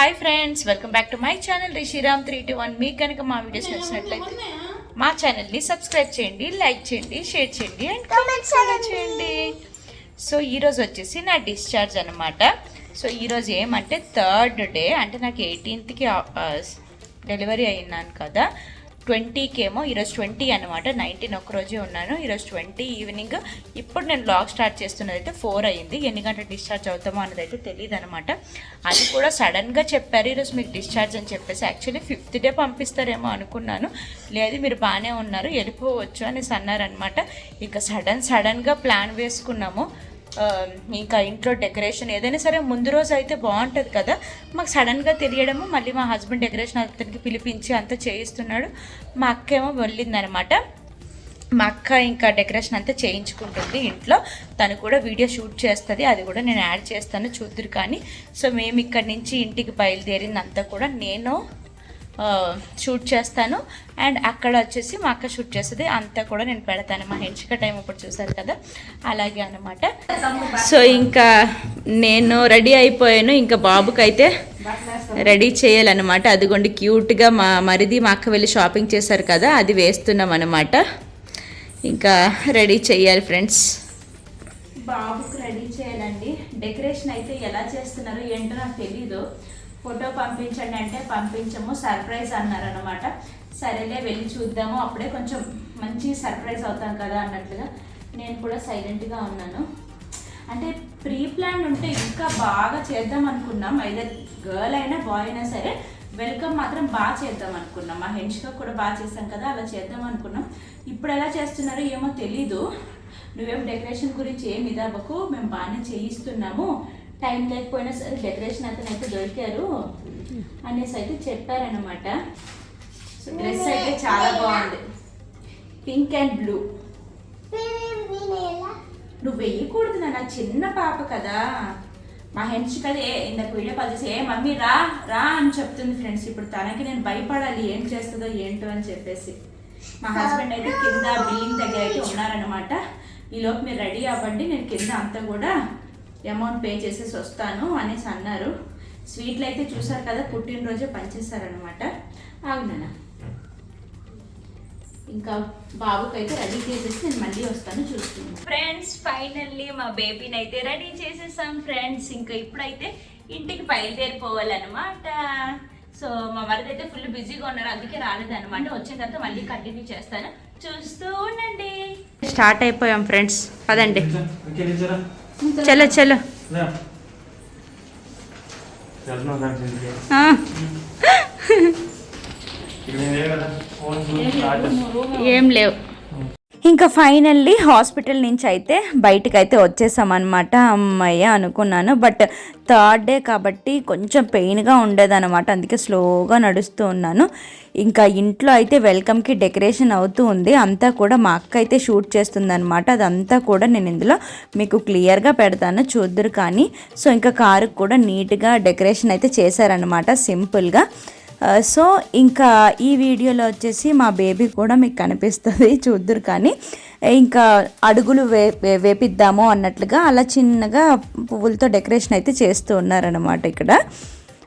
Hi friends welcome back to my channel Rishiram three two one మీకు కనుక మా videos నచ్చినట్లయితే మా ఛానల్ని సబ్స్క్రైబ్ చేయండి లైక్ చేయండి షేర్ చేయండి అండ్ కామెంట్స్ చేయండి. సో ఈరోజు వచ్చేసి నా డిశ్చార్జ్ అనమాట సో ఈరోజు ఏమంటే థర్డ్ డే అంటే నాకు ఎయిటీన్త్కి డెలివరీ అయినాను కదా. ట్వంటీకి ఏమో ఈరోజు ట్వంటీ అనమాట నైన్టీన్ ఒకరోజే ఉన్నాను. ఈరోజు ట్వంటీ ఈవినింగ్. ఇప్పుడు నేను బ్లాగ్ స్టార్ట్ చేస్తున్నది అయితే ఫోర్ అయ్యింది ఎన్ని గంటలు డిశ్చార్జ్ అవుతామో అనేది అయితే తెలియదు అనమాట అది కూడా సడన్గా చెప్పారు. ఈరోజు మీకు డిశ్చార్జ్ అని చెప్పేసి. యాక్చువల్లీ ఫిఫ్త్ డే పంపిస్తారేమో అనుకున్నాను. లేదు మీరు బాగానే ఉన్నారు. వెళ్ళిపోవచ్చు అనేసి అన్నారనమాట ఇక సడన్ సడన్గా ప్లాన్ వేసుకున్నాము. ఇంకా ఇంట్లో డెకరేషన్ ఏదైనా సరే ముందు రోజు అయితే బాగుంటుంది కదా. మాకు సడన్గా తెలియడము మళ్ళీ మా హస్బెండ్ డెకరేషన్ అతనికి పిలిపించి అంతా చేయిస్తున్నాడు. మా అక్క ఏమో వెళ్ళిందనమాట. మా అక్క ఇంకా డెకరేషన్ అంతా చేయించుకుంటుంది ఇంట్లో. తను కూడా వీడియో షూట్ చేస్తుంది అది కూడా నేను యాడ్ చేస్తాను చూద్దరు కానీ. సో మేము ఇక్కడి నుంచి ఇంటికి బయలుదేరిందంతా కూడా నేను షూట్ చేస్తాను. అండ్ అక్కడ వచ్చేసి మా అక్క షూట్ చేస్తుంది. అంతా కూడా నేను పెడతాను. మా హెంచిక టైం ఇప్పుడు చూసారు కదా? అలాగే అనమాట సో ఇంకా నేను రెడీ అయిపోయాను. ఇంకా బాబుకైతే రెడీ చేయాలన్నమాట. అదిగోండి క్యూట్గా మా మరిది మా అక్క వెళ్ళి షాపింగ్ చేశారు కదా? అది వేస్తున్నాం అనమాట ఇంకా రెడీ చేయాలి ఫ్రెండ్స్. బాబుకి రెడీ చేయాలండి. డెకరేషన్ అయితే ఎలా చేస్తున్నారో? ఏంటో నాకు ఫోటో పంపించండి అంటే పంపించము సర్ప్రైజ్ అన్నారనమాట సరేలే వెళ్ళి చూద్దాము. అప్పుడే కొంచెం మంచి సర్ప్రైజ్ అవుతాం కదా అన్నట్లుగా నేను కూడా సైలెంట్గా ఉన్నాను. అంటే ప్రీ ప్లాన్ ఉంటే ఇంకా బాగా చేద్దాం అనుకున్నాం. ఐదర్ గర్ల్ అయినా బాయ్ అయినా సరే వెల్కమ్ మాత్రం బాగా చేద్దాం అనుకున్నాం. మా హెన్షిక కూడా బాగా చేస్తాం కదా అలా చేద్దాం అనుకున్నాం. ఇప్పుడు ఎలా చేస్తున్నారో ఏమో తెలీదు. నువ్వేం డెకరేషన్ గురించి ఏమి ఇదవ్వకు. మేము బాగానే చేయిస్తున్నాము. టైం లేకపోయినా సరే డెకరేషన్ అతను అయితే దొరికారు. అనేసి అయితే చెప్పారనమాట సో డ్రెస్ అయితే చాలా బాగుంది. Pink and blue. నువ్వు వెయ్యకూడదు నా చిన్న పాప కదా. మా హెన్స్ కదా ఏ ఇందాక వీడియో కాల్ చేసి ఏ మమ్మీ రా రా అని చెప్తుంది ఫ్రెండ్స్. ఇప్పుడు తనకి నేను భయపడాలి ఏం చేస్తుందో ఏంటో అని చెప్పేసి. మా హస్బెండ్ అయితే కింద బిల్డింగ్ దగ్గర అయితే ఉన్నారనమాట ఈలోపు మీరు రెడీ అవ్వండి నేను కింద అంతా కూడా అమౌంట్ పే చేసేసి వస్తాను అనేసి అన్నారు. స్వీట్లు అయితే చూసారు కదా పుట్టినరోజే పనిచేశారనమాట ఆగునా ఇంకా బాబుకి అయితే రెడీ చేసేసి నేను మళ్ళీ వస్తాను చూస్తున్నాను ఫ్రెండ్స్ ఫైనల్లీ మా బేబీని అయితే రెడీ చేసేసాం ఫ్రెండ్స్. ఇంకా ఇప్పుడైతే ఇంటికి బయలుదేరిపోవాలన్నమాట. సో మా మరిది అయితే ఫుల్ బిజీగా ఉన్నారు అందుకే రాలేదన్నమాట. వచ్చిన తర్వాత మళ్ళీ కంటిన్యూ చేస్తాను. చూస్తూ ఉండండి. స్టార్ట్ అయిపోయాం ఫ్రెండ్స్. పదండి. अकेले जरा చలో చలో ले चलना ना जल्दी इकडे ये बघा फोन घेऊन स्टार्ट ఏం లేవు ఇంకా ఫైనల్లీ హాస్పిటల్ నుంచి అయితే బయటకు అయితే వచ్చేసామన్నమాట అమ్మయ్య అనుకున్నాను. బట్ థర్డ్ డే కాబట్టి కొంచెం పెయిన్గా ఉండేదన్నమాట. అందుకే స్లోగా నడుస్తూ ఉన్నాను. ఇంకా ఇంట్లో అయితే వెల్కమ్కి డెకరేషన్ అవుతూ ఉంది. అంతా కూడా మా అక్క అయితే షూట్ చేస్తుందన్నమాట. అదంతా కూడా నేను ఇందులో మీకు క్లియర్గా పెడతాను. చూద్దరు కానీ. సో ఇంకా కారుకు కూడా నీట్గా డెకరేషన్ అయితే చేశారనమాట సింపుల్గా. సో ఇంకా ఈ వీడియోలో వచ్చేసి మా బేబీ కూడా మీకు కనిపిస్తుంది చూద్దరు కానీ. ఇంకా అడుగులు వే వేపిద్దాము అన్నట్లుగా అలా చిన్నగా పువ్వులతో డెకరేషన్ అయితే చేస్తూ ఉన్నారనమాట ఇక్కడ.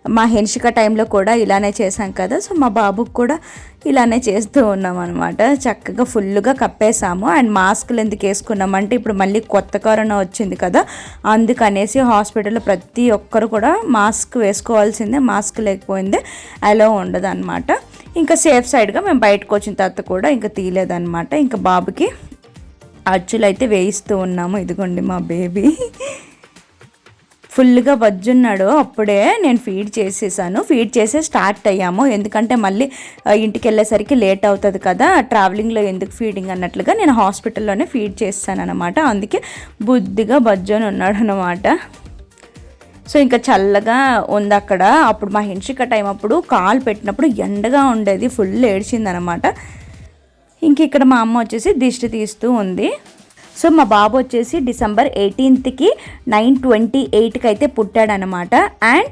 మా హెన్షిక టైంలో కూడా ఇలానే చేసాం కదా సో మా బాబుకు కూడా ఇలానే చేస్తూ ఉన్నాం అనమాట చక్కగా ఫుల్గా కప్పేసాము అండ్ మాస్కులు ఎందుకు వేసుకున్నామంటే ఇప్పుడు మళ్ళీ కొత్త కరోనా వచ్చింది కదా అందుకనేసి హాస్పిటల్లో ప్రతి ఒక్కరు కూడా మాస్క్ వేసుకోవాల్సిందే మాస్క్ లేకపోయిందే అలో ఉండదు అనమాట ఇంకా సేఫ్ సైడ్గా మేము బయటకు వచ్చిన తర్వాత కూడా ఇంకా తీయలేదన్నమాట. ఇంకా బాబుకి అచ్చులు అయితే వేయిస్తూ ఉన్నాము. ఇదిగోండి మా బేబీ. ఫుల్గా వజ్జున్నాడు అప్పుడే నేను ఫీడ్ చేసేసాను. ఫీడ్ చేసి స్టార్ట్ అయ్యాము. ఎందుకంటే మళ్ళీ ఇంటికి వెళ్ళేసరికి లేట్ అవుతుంది కదా. ట్రావెలింగ్లో ఎందుకు ఫీడింగ్ అన్నట్లుగా నేను హాస్పిటల్లోనే ఫీడ్ చేస్తాను అనమాట అందుకే బుద్ధిగా బజ్జోని ఉన్నాడు అనమాట సో ఇంకా చల్లగా ఉంది అక్కడ. అప్పుడు మా హెన్షిక టైం అప్పుడు కాలు పెట్టినప్పుడు ఎండగా ఉండేది. ఫుల్ ఏడ్చిందనమాట ఇంక ఇక్కడ మా అమ్మ వచ్చేసి దిష్టి తీస్తూ ఉంది. సో మా బాబు వచ్చేసి డిసెంబర్ ఎయిటీన్త్కి నైన్ ట్వంటీ ఎయిట్కి అయితే పుట్టాడనమాట అండ్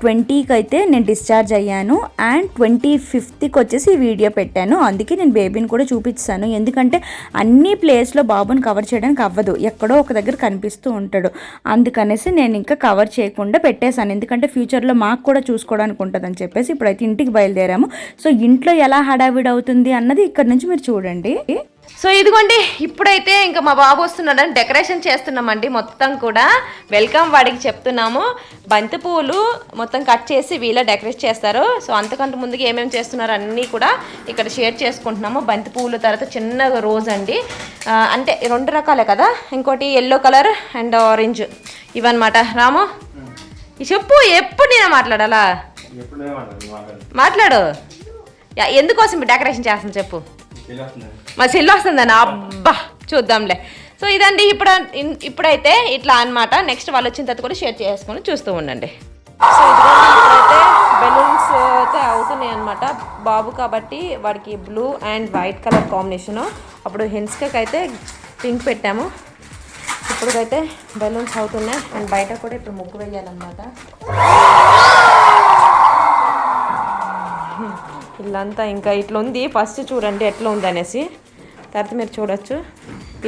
ట్వంటీకి అయితే నేను డిశ్చార్జ్ అయ్యాను. అండ్ ట్వంటీ ఫిఫ్త్కి వచ్చేసి వీడియో పెట్టాను. అందుకే నేను బేబీని కూడా చూపిస్తాను. ఎందుకంటే అన్ని ప్లేస్లో బాబుని కవర్ చేయడానికి అవ్వదు. ఎక్కడో ఒక దగ్గర కనిపిస్తూ ఉంటాడు. అందుకనేసి నేను ఇంకా కవర్ చేయకుండా పెట్టేశాను. ఎందుకంటే ఫ్యూచర్లో మాకు కూడా చూసుకోవడానికి ఉంటుందని చెప్పేసి ఇప్పుడైతే ఇంటికి బయలుదేరాము. సో ఇంట్లో ఎలా హడావిడి అవుతుంది అన్నది ఇక్కడ నుంచి మీరు చూడండి. సో ఇదిగోండి ఇప్పుడైతే ఇంకా మా బాబు వస్తున్నాడని డెకరేషన్ చేస్తున్నామండి మొత్తం కూడా. వెల్కమ్ వాడికి చెప్తున్నాము. బంతి పువ్వులు మొత్తం కట్ చేసి వీళ్ళ డెకరేట్ చేస్తారు. సో అంతకంటే ముందుగా ఏమేమి చేస్తున్నారు అన్నీ కూడా ఇక్కడ షేర్ చేసుకుంటున్నాము. బంతి పువ్వులు తర్వాత చిన్న రోజ్ అండి. అంటే రెండు రకాలే కదా? ఇంకోటి ఎల్లో కలర్ అండ్ ఆరెంజ్ ఇవన్నమాట. రాము చెప్పు ఎప్పుడు నేను మాట్లాడాలా? మాట్లాడు. ఎందుకోసం డెకరేషన్ చేస్తాను చెప్పు. మా చెల్లి వస్తుందన్న అబ్బా చూద్దాంలే. సో ఇదండి ఇప్పుడు ఇప్పుడైతే ఇట్లా అన్నమాట. నెక్స్ట్ వాళ్ళు వచ్చిన తర్వాత కూడా షేర్ చేసుకొని చూస్తూ ఉండండి. సో ఇదిగోండి ఇప్పుడైతే బెలూన్స్ అయితే అవుతున్నాయి అనమాట బాబు కాబట్టి వాడికి blue and white colour combination. అప్పుడు హెన్స్కి అయితే పింక్ పెట్టాము. ఇప్పుడుకైతే బెలూన్స్ అవుతున్నాయి. అండ్ బయట కూడా ఇప్పుడు ముగ్గు వేయాలన్నమాట. ఇల్లంతా ఇంకా ఇట్లా ఉంది ఫస్ట్ చూడండి ఎట్లా ఉంది అనేసి తర్వాత మీరు చూడొచ్చు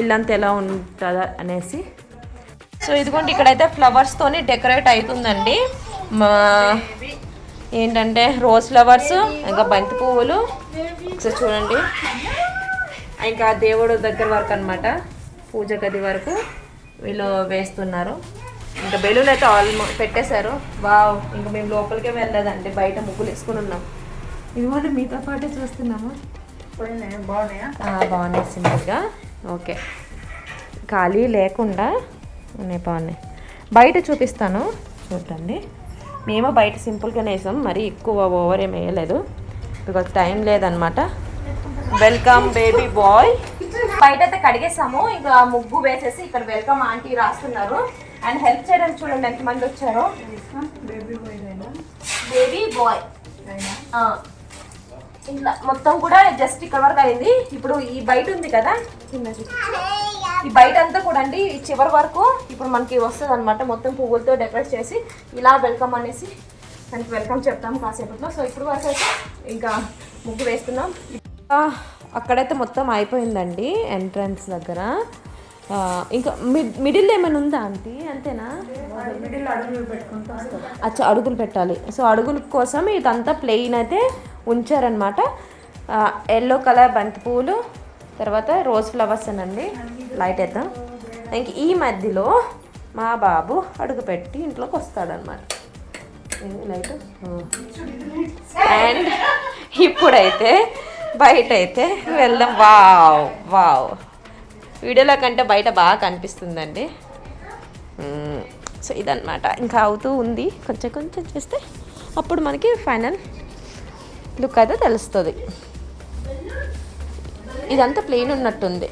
ఇల్లంతా ఎలా ఉంటుందా అనేసి. సో ఇదిగోండి ఇక్కడైతే ఫ్లవర్స్తోని డెకరేట్ అవుతుందండి మా ఏంటంటే రోజ్ ఫ్లవర్స్ ఇంకా బంతి పువ్వులు. ఒకసారి చూడండి. ఇంకా దేవుడు దగ్గర వరకు అనమాట పూజ గది వరకు వీళ్ళు వేస్తున్నారు. ఇంకా బెలూన్ అయితే ఆల్మో పెట్టేశారు. వావ్ ఇంకా మేము లోపలికే వెళ్ళలేదండి. బయట ముగ్గులు వేసుకుని ఉన్నాం. ఇదిగోండి మీతో పాటే చూస్తున్నాము బాగున్నాయి? సింపుల్గా. ఓకే. ఖాళీ లేకుండా ఉన్నాయి బాగున్నాయి. బయట చూపిస్తాను. చూడండి మేము బయట సింపుల్గానే వేసాం మరీ ఎక్కువ ఓవర్ ఏం వేయలేదు. బికాజ్ టైం లేదనమాట వెల్కమ్ బేబీ బాయ్. బయట అయితే కడిగేసాము ఇంకా ముగ్గు వేసేసి ఇక్కడ వెల్కమ్ ఆంటీ రాస్తున్నారు. అండ్ హెల్ప్ చేయడానికి చూడండి ఎంతమంది వచ్చారో. బేబీ బాయ్ ఇట్లా మొత్తం కూడా జస్ట్ ఇక్కడ వరకు అయింది. ఇప్పుడు ఈ బయట ఉంది కదా చూపించు. ఈ బయట అంతా కూడా అండి ఈ చివరి వరకు ఇప్పుడు మనకి వస్తుంది అనమాట మొత్తం పువ్వులతో డెకరేట్ చేసి ఇలా వెల్కమ్ అనేసి దానికి వెల్కమ్ చెప్తాం కాసేపట్లో. సో ఇప్పుడు వరకు అయితే ఇంకా ముగ్గు వేస్తున్నాం. అక్కడైతే మొత్తం అయిపోయిందండి ఎంట్రన్స్ దగ్గర. ఇంకా మిడ్ మిడిల్ ఏమైనా ఉందా ఆంటీ? అంతేనా? అచ్చా అడుగులు పెట్టాలి. సో అడుగుల కోసం ఇదంతా ప్లెయిన్ అయితే ఉంచారనమాట ఎల్లో కలర్ బంతి పువ్వులు తర్వాత రోజ్ ఫ్లవర్స్ అనండి. లైట్ వేద్దాం. ఇంక ఈ మధ్యలో మా బాబు అడుగు పెట్టి ఇంట్లోకి వస్తాడనమాట లైట్ అండ్ ఇప్పుడైతే బయట అయితే వెళ్దాం వావ్ వావ్ వీడియోలో కంటే బయట బాగా కనిపిస్తుందండి. Hmm. సో ఇదన్నమాట. ఇంకా అవుతూ ఉంది. కొంచెం కొంచెం చేస్తే అప్పుడు మనకి ఫైనల్ లుక్ అయితే తెలుస్తుంది. ఇదంతా ప్లెయిన్ ఉన్నట్టుంది.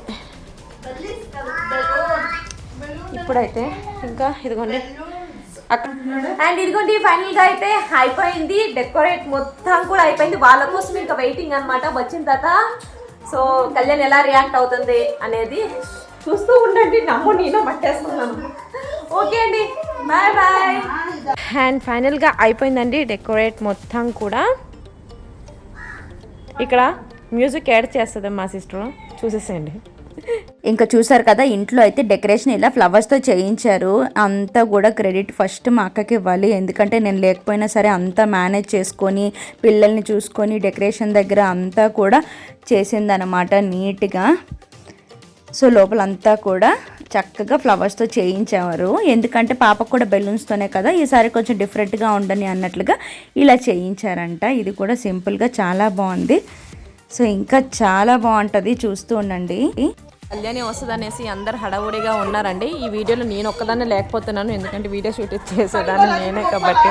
ఇప్పుడైతే ఇంకా ఇదిగోండి. అక్కడ అండ్ ఇదిగోండి ఫైనల్గా అయితే అయిపోయింది. డెకరేట్ మొత్తం కూడా అయిపోయింది. వాళ్ళ కోసం ఇంకా వెయిటింగ్ అనమాట వచ్చిన తర్వాత సో కళ్యాణ్ ఎలా రియాక్ట్ అవుతుంది అనేది చూస్తూ ఉండండి. నమ్ము నేను పట్టేస్తున్నాను. ఓకే అండి. బాయ్ బాయ్ అండ్ ఫైనల్గా అయిపోయిందండి. డెకరేట్ మొత్తం కూడా. ఇక్కడ మ్యూజిక్ యాడ్ చేస్తుంది మా సిస్టర్. చూసేసేయండి. ఇంకా చూసారు కదా ఇంట్లో అయితే డెకరేషన్ ఇలా ఫ్లవర్స్తో చేయించారు. అంతా కూడా క్రెడిట్ ఫస్ట్ మా అక్కకి ఇవ్వాలి. ఎందుకంటే నేను లేకపోయినా సరే అంతా మేనేజ్ చేసుకొని పిల్లల్ని చూసుకొని డెకరేషన్ దగ్గర అంతా కూడా చేసిందనమాట నీట్గా సో లోపలంతా కూడా చక్కగా ఫ్లవర్స్తో చేయించేవారు ఎందుకంటే పాపకు కూడా బెలూన్స్తోనే కదా ఈసారి కొంచెం డిఫరెంట్గా ఉండని అన్నట్లుగా ఇలా చేయించారంట. ఇది కూడా సింపుల్గా చాలా బాగుంది. సో ఇంకా చాలా బాగుంటుంది చూస్తూ ఉండండి. కళ్యాణి వస్తుంది అనేసి అందరు హడావుడిగా ఉన్నారండి. ఈ వీడియోలో నేను ఒక్కదాన్నే లేకపోతున్నాను ఎందుకంటే వీడియో షూట్ చేసేదాన్ని నేనే కాబట్టి.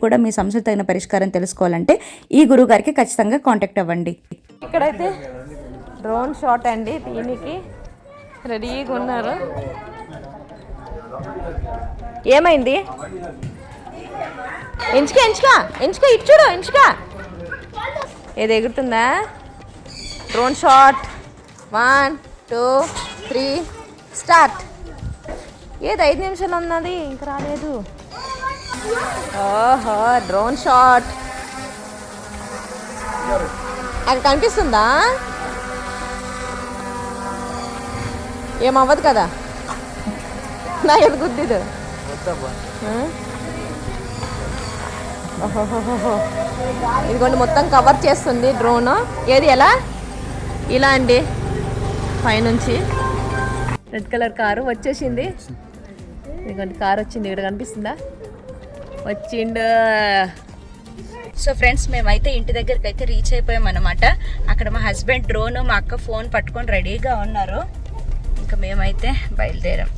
కూడా మీ సమస్యలు తగిన పరిష్కారం తెలుసుకోవాలంటే ఈ గురుగారికి ఖచ్చితంగా కాంటాక్ట్ అవ్వండి. ఇక్కడైతే డ్రోన్ షాట్ అండి దీనికి. రెడీగా ఉన్నారు. ఏమైంది? ఎంచుక ఎంచుక ఎంచుక ఇచ్చుడు ఎంచుక. ఏది ఎగురుతుందా? Drone shot. One two three start. ఏది ఐదు నిమిషాలు ఉన్నది? ఇంకా రాలేదు. ఓహో డ్రోన్ షాట్. అక్కడ కనిపిస్తుందా? ఏమవ్వదు కదా? నా ఎదు గుద్దిదు ఇదిగోండి మొత్తం కవర్ చేస్తుంది డ్రోన్. ఏది ఎలా? ఇలా అండి. పైనుంచి. రెడ్ కలర్ కారు వచ్చేసింది. ఇదిగోండి కారు వచ్చింది. ఇక్కడ కనిపిస్తుందా? వచ్చిండు. సో ఫ్రెండ్స్ మేమైతే ఇంటి దగ్గరికి అయితే రీచ్ అయిపోయాం అనమాట అక్కడ మా హస్బెండ్ డ్రోన్ మా అక్క ఫోన్ పట్టుకొని రెడీగా ఉన్నారు. ఇంకా మేమైతే బయలుదేరాం.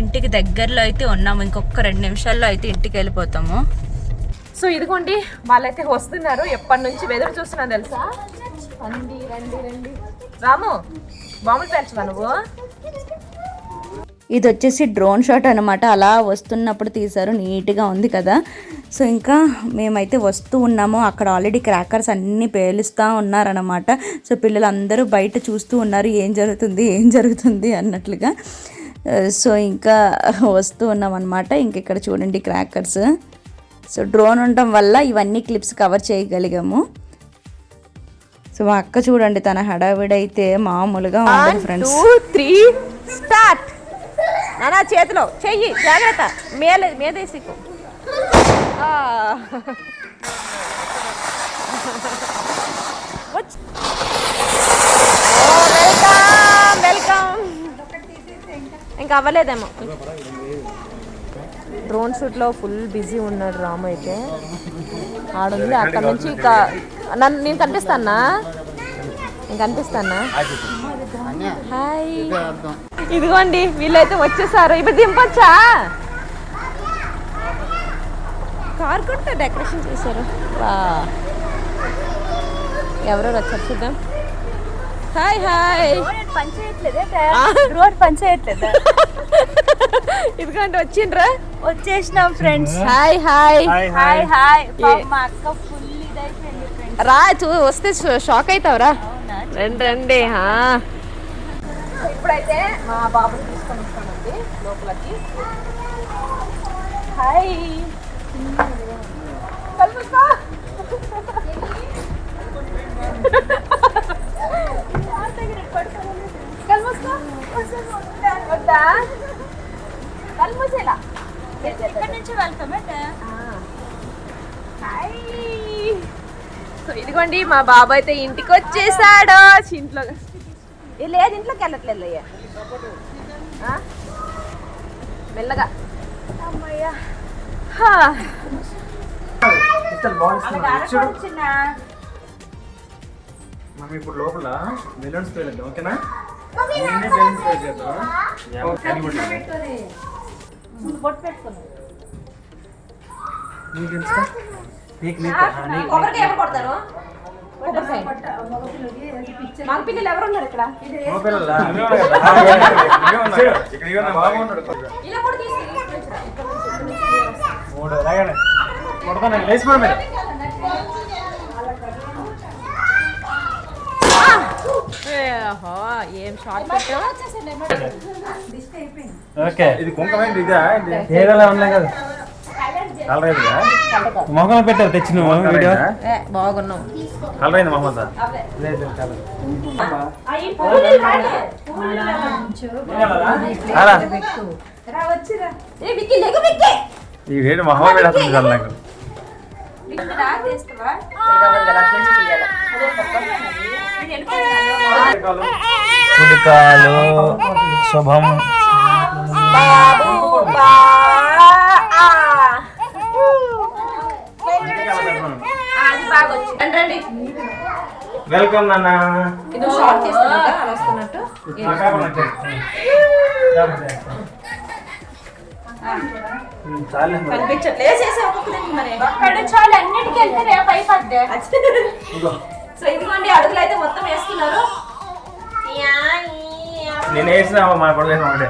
ఇంటికి దగ్గరలో అయితే ఉన్నాము. ఇంకొక రెండు నిమిషాల్లో అయితే ఇంటికి వెళ్ళిపోతాము. సో ఇదిగోండి వాళ్ళైతే వస్తున్నారు. ఎప్పటి నుంచి ఎదురు చూస్తున్నాను తెలుసా? రండి రండి రండి. రాము మామూలు పెంచవా నువ్వు? ఇది వచ్చేసి డ్రోన్ షాట్ అనమాట అలా వస్తున్నప్పుడు తీశారు. నీట్గా ఉంది కదా. సో ఇంకా మేమైతే వస్తూ ఉన్నాము. అక్కడ ఆల్రెడీ క్రాకర్స్ అన్నీ పేలుస్తూ ఉన్నారనమాట సో పిల్లలందరూ బయట చూస్తూ ఉన్నారు. ఏం జరుగుతుంది? ఏం జరుగుతుంది? అన్నట్లుగా. సో ఇంకా వస్తూ ఉన్నాం అనమాట ఇంక ఇక్కడ చూడండి క్రాకర్స్. సో డ్రోన్ ఉండటం వల్ల ఇవన్నీ క్లిప్స్ కవర్ చేయగలిగాము. సో మా అక్క చూడండి తన హడావిడైతే మామూలుగా ఉండదు ఫ్రెండ్స్. Three start! నానా చేతిలో. చెయ్యి జాగ్రత్త. మేల మేదేసికు వెల్కమ్ వెల్కమ్ ఇంకా అవ్వలేదేమో. డ్రోన్ షూట్లో ఫుల్ బిజీ ఉన్నాడు రాము అయితే. ఆడుంది. అక్కడ నుంచి ఇక నన్ను నేను కనిపిస్తానా? నేను కనిపిస్తానా? హాయ్ ఇదిగోండి వీళ్ళైతే వచ్చేసారు. ఇప్పుడు దింపొచ్చా? కార్ కూడా డెకరేషన్ చేశారు. వా ఎవరెవరు వచ్చారు చూద్దాం. Hi hi. రోడ్ పనిచేయట్లేదా ఇదిగోండి వచ్చిండ్రా. వచ్చేసినాం friends. Hi hi. Hi hi. మా అక్క ఫుల్ ఇదైపోయింది ఫ్రెండ్స్. రా చూ వస్తే షాక్ అవుతావురా. రండి రండి హా. ఇప్పుడైతే మా బాబుని తీసుకొని వస్తామండి లోపలికి. హాయ్ కలుపుతా కలుపుతా వద్దా? కలుమూసేలా ఇక్కడ నుంచి వెళ్తాం హాయ్ సో ఇదిగోండి మా బాబు అయితే ఇంటికి వచ్చేసాడు. ఇంట్లో లేదు ఇంట్లోకి వెళ్ళట్లేదు అయ్యా? మెల్లగా. అమ్మయ్యా. మమ్మీ ఇప్పుడు లోపల బెలూన్స్ పేలేదు ఓకేనా? నేనే బెలూన్స్ పే చేద్దాం నీకు నీకు. కొబ్బరికాయ ఎవరు కొడతారు? కొబ్బరికాయ. మగ పిల్లలు ఎవరు ఉన్నారు ఇక్కడ మూడు కొడతాను లేచిపోయి మీరు ఏం షార్ట్ ఓకే. ఇది కుంకమైంది ఇదా ఏదోలా ఉన్నాయి కదా. మొహం పెట్టారు తెచ్చి నువ్వు వీడియో? ఏ, బాగున్నావు కలర్ అయింది మొహమ్మద్ సార్ లేదు కలర్. అలా ఏ విక్కీ లెగు విక్కీ. ఈ వేడి మొహం పెడుతుంది కదా నాకు. కుడికాలు శుభం. వెల్కమ్ నాన్న. ఇది షార్ట్ చేస్తున్నట్టు అలా వస్తున్నట్టు. సో ఇదిగోండి అడుగులు అయితే మొత్తం వేస్తున్నారు. నేను వేసిన మా కొడుకు వేసిన ఒకటే.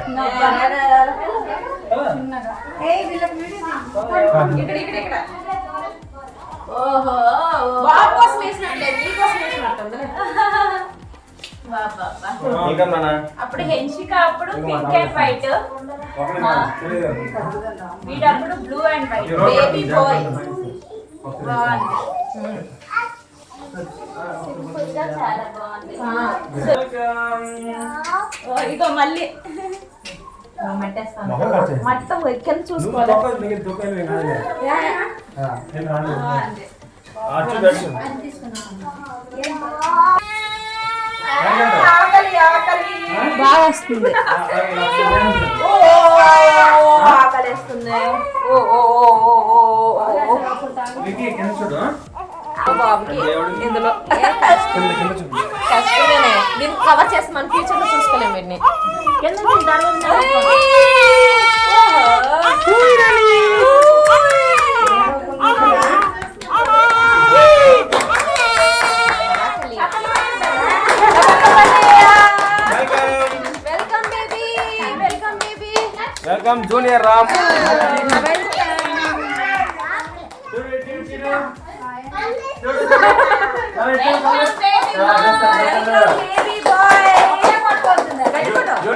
ఇక్కడ ఇక్కడ ఇక్కడ. ఓహో బాబు. కోసం నీ అప్పుడు హెన్షిక అప్పుడు pink and white. వీడప్పుడు blue and white. Baby boy బాగుంది. ఇగో మళ్ళీ. మొత్తం ఎక్కని చూసుకోవాలి. బాగా వస్తుంది. ఓ ఓ ఓ ఓ ఓ బాబుకి ఇందులో. దీన్ని కవర్ చేసి మన ఫ్యూచర్లో చూసుకోలేము వీడిని. Welcome baby welcome baby welcome junior Ram. Baby boy junior Ram ఇటు చూడమ్మా ఓకే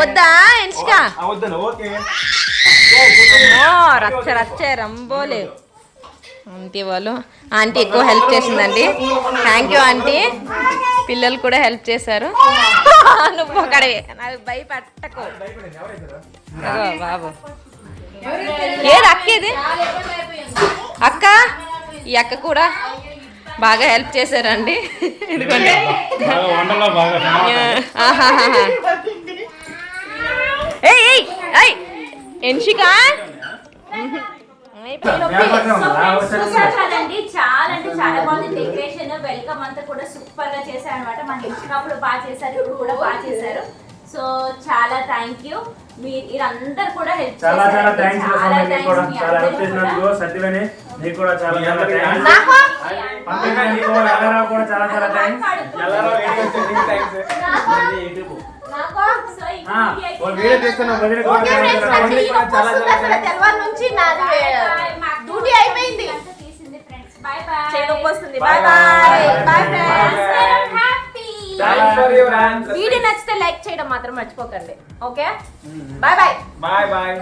వద్దా ఓకే. రచ్చ రచ్చ రంబోలే. ఆంటీ వాళ్ళు. ఆంటీ ఎక్కువ హెల్ప్ చేసిందండి. Thank you aunty. పిల్లలు కూడా హెల్ప్ చేశారు. నువ్వు ఒకడే నాకు భయపెట్టకు. బాబు ఏది అక్క ఇది? అక్క? ఈ అక్క కూడా బాగా హెల్ప్ చేశారండి. ఎందుకంటే ఏయ్ ఏయ్ ఎన్షిక? చూసారు కదండి చాలా అంటే చాలా బాగుంది డెకరేషన్ వెల్కమ్ అంతా కూడా సూపర్గా చేశారు అనమాట మన ఇచ్చినప్పుడు బాగా చేశారు ఇప్పుడు కూడా బాగా చేశారు సో చాలా థ్యాంక్ యూ మీరు మీరందరూ కూడా హెల్ప్ చాలా చాలా థ్యాంక్స్ చాలా కూడా చాలా హెల్ప్ అందరికీ చేసినందుకు కూడా. సత్యవేణి నీకు కూడా చాలా చాలా థ్యాంక్స్ నీకు కూడా చాలా చాలా థ్యాంక్స్ థ్యాంక్స్ నుంచి నాది డ్యూటీ అయిపోయింది. Bye bye. Bye friends video నచ్చితే లైక్ చేయడం మాత్రం మర్చిపోకండి. Okay bye bye bye bye